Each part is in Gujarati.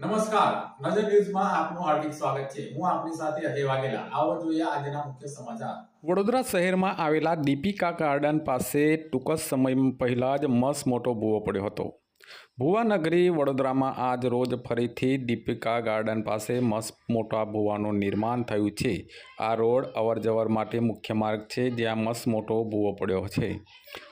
નમસ્કાર. નજર ન્યૂઝમાં આપનું હાર્દિક સ્વાગત છે. હું આપની સાથે અજય વાઘેલા. આવો જોઈએ આજના મુખ્ય સમાચાર. વડોદરા શહેરમાં આવેલા દીપિકા ગાર્ડન પાસે ટૂંક જ સમય પહેલાં જ મસ મોટો ભૂવો પડ્યો હતો. ભુવાનગરી વડોદરામાં આજ રોજ ફરીથી દીપિકા ગાર્ડન પાસે મસ્ત મોટા ભૂવાનું નિર્માણ થયું છે. આ રોડ અવરજવર માટે મુખ્ય માર્ગ છે. જ્યાં મસ મોટો ભૂવો પડ્યો છે.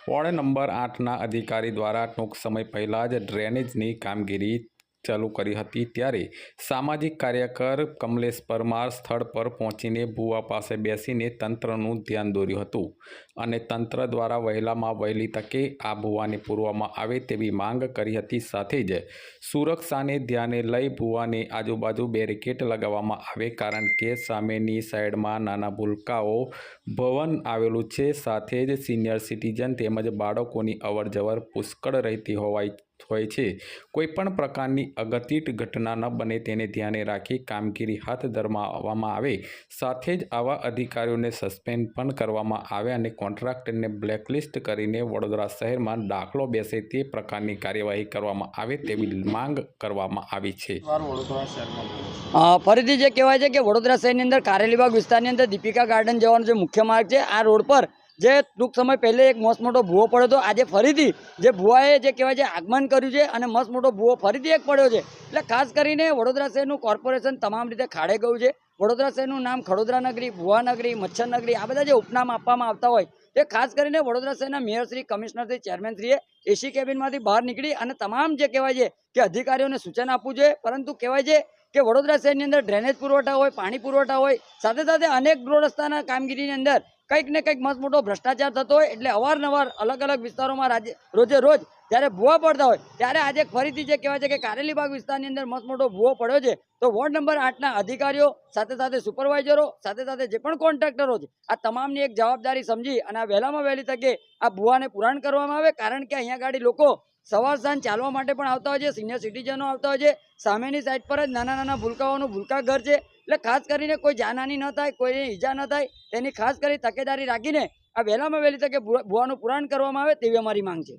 વોર્ડ નંબર આઠના અધિકારી દ્વારા ટૂંક સમય પહેલાં જ ડ્રેનેજની કામગીરી ચાલુ કરી હતી ત્યારે સામાજિક કાર્યકર કમલેશ પરમાર સ્થળ પર પહોંચીને ભૂવા પાસે બેસીને તંત્રનું ધ્યાન દોર્યું હતું અને તંત્ર દ્વારા વહેલામાં વહેલી તકે આ ભૂવાને પૂરવામાં આવે તેવી માંગ કરી હતી. સાથે જ સુરક્ષાને ધ્યાને લઈ ભૂવાને આજુબાજુ બેરિકેડ લગાવવામાં આવે કારણ કે સામેની સાઈડમાં નાના ભૂલકાઓ ભવન આવેલું છે. સાથે જ સિનિયર સિટીઝન તેમજ બાળકોની અવરજવર પુષ્કળ રહેતી હોવાય હોય છે. કોઈપણ પ્રકારની અગતિટ ઘટના ન બને તેને ધ્યાને રાખી કામગીરી હાથ ધરવામાં આવે. સાથે જ આવા અધિકારીઓને સસ્પેન્ડ પણ કરવામાં આવે અને કોન્ટ્રાક્ટરને બ્લેકલિસ્ટ કરીને વડોદરા શહેરમાં દાખલો બેસે તે પ્રકારની કાર્યવાહી કરવામાં આવે તેવી માંગ કરવામાં આવી છે. ફરીથી જે કહેવાય છે કે વડોદરા શહેરની અંદર કારેલીબાગ વિસ્તારની અંદર દીપિકા ગાર્ડન જવાનો જે મુખ્ય માર્ગ છે આ રોડ પર જે ટૂંક સમય પહેલે એક મસ્ત મોટો ભૂવો પડ્યો હતો. આજે ફરીથી જે ભૂવાએ જે કહેવાય છે આગમન કર્યું છે અને મસ્ત મોટો ભૂવો ફરીથી એક પડ્યો છે. એટલે ખાસ કરીને વડોદરા શહેરનું કોર્પોરેશન તમામ રીતે ખાડે ગયું છે. વડોદરા શહેરનું નામ ખડોદરા નગરી, ભુવા નગરી, મચ્છર નગરી આ બધા જે ઉપનામ આપવામાં આવતા હોય તે ખાસ કરીને વડોદરા શહેરના મેયરશ્રી કમિશનરશ્રી ચેરમેનશ્રીએ એસી કેબિનમાંથી બહાર નીકળી અને તમામ જે કહેવાય છે કે અધિકારીઓને સૂચન આપવું જોઈએ. પરંતુ કહેવાય છે કે વડોદરા શહેરની અંદર ડ્રેનેજ પુરવઠા હોય, પાણી પુરવઠા હોય, સાથે સાથે અનેક રોડ રસ્તાના કામગીરીની અંદર કંઈક ને કંઈક મસ્ત મોટો ભ્રષ્ટાચાર થતો હોય એટલે અવારનવાર અલગ અલગ વિસ્તારોમાં રાજ્ય રોજે રોજ જ્યારે ભૂવા પડતા હોય, ત્યારે આજે ફરીથી જે કહેવાય છે કે કારેલીબાગ વિસ્તારની અંદર મસ્ત મોટો ભૂવો પડ્યો છે. તો વોર્ડ નંબર આઠના અધિકારીઓ, સાથે સાથે સુપરવાઇઝરો, સાથે સાથે જે પણ કોન્ટ્રાક્ટરો છે, આ તમામની એક જવાબદારી સમજી અને આ વહેલામાં વહેલી તકે આ ભૂવાને પુરાણ કરવામાં આવે. કારણ કે અહીંયા ગાડી લોકો સવાર સાંજ ચાલવા માટે પણ આવતા હોય છે સિનિયર સિટીઝનો આવતા હોય છે, સામેની સાઈડ પર જ નાના નાના ભૂલકાઓનું ભૂલકા ઘર છે. એટલે ખાસ કરીને કોઈ જાનહાની ન થાય, કોઈને ઈજા ન થાય, તેની ખાસ કરી તકેદારી રાખીને આ વહેલામાં વહેલી તકે ભૂવાનું પુરાણ કરવામાં આવે તેવી અમારી માંગ છે.